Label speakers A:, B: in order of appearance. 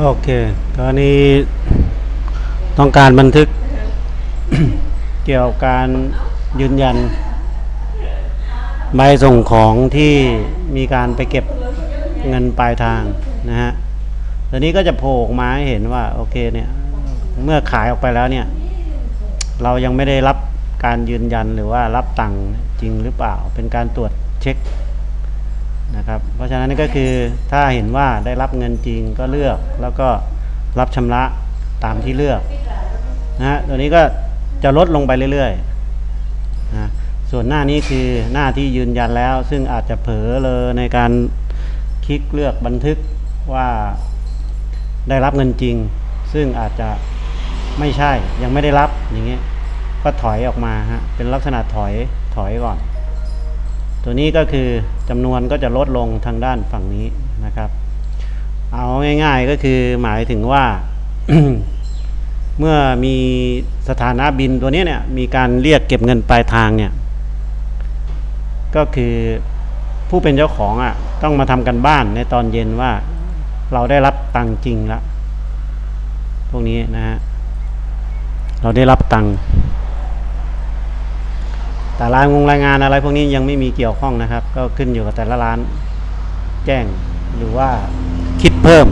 A: โอเคกรณีต้องการบันทึก เกี่ยวกับการยืนยัน ใบส่งของที่มีการไปเก็บเงินปลายทางนะฮะตอนนี้ก็จะโผล่ออกมาให้เห็นว่าโอเคเนี่ย เมื่อขายออกไปแล้วเนี่ย เรายังไม่ได้รับการยืนยันหรือว่ารับตังค์จริงหรือเปล่า เป็นการตรวจเช็ค นะครับ เพราะฉะนั้นก็คือถ้าเห็นว่าได้รับเงินจริงก็เลือกแล้วก็รับชำระตามที่เลือกนะฮะตัวนี้ก็จะลดลงไปเรื่อยๆนะส่วนหน้านี้คือหน้าที่ยืนยันแล้ว ซึ่งอาจจะเผลอเลยในการคลิกเลือกบันทึกว่าได้รับเงินจริง ซึ่งอาจจะไม่ใช่ยังไม่ได้รับอย่างเงี้ยก็ถอยออกมาฮะเป็นลักษณะถอยถอยก่อน ตัวนี้ก็คือจำนวนก็จะลดลงทางด้านฝั่งนี้นะครับ เอาง่ายๆก็คือหมายถึงว่า เมื่อมีสถานะบินตัวนี้เนี่ยมีการเรียกเก็บเงินปลายทางเนี่ยก็คือผู้เป็นเจ้าของอะต้องมาทำกันบ้านในตอนเย็นว่าเราได้รับตังค์จริงล้วพวกนี้นะฮะเราได้รับตังค์ แต่รายงงรายงานอะไรพวกนี้ยังไม่มีเกี่ยวข้องนะครับ ก็ขึ้นอยู่กับแต่ละร้านแจ้งหรือว่าคิดเพิ่ม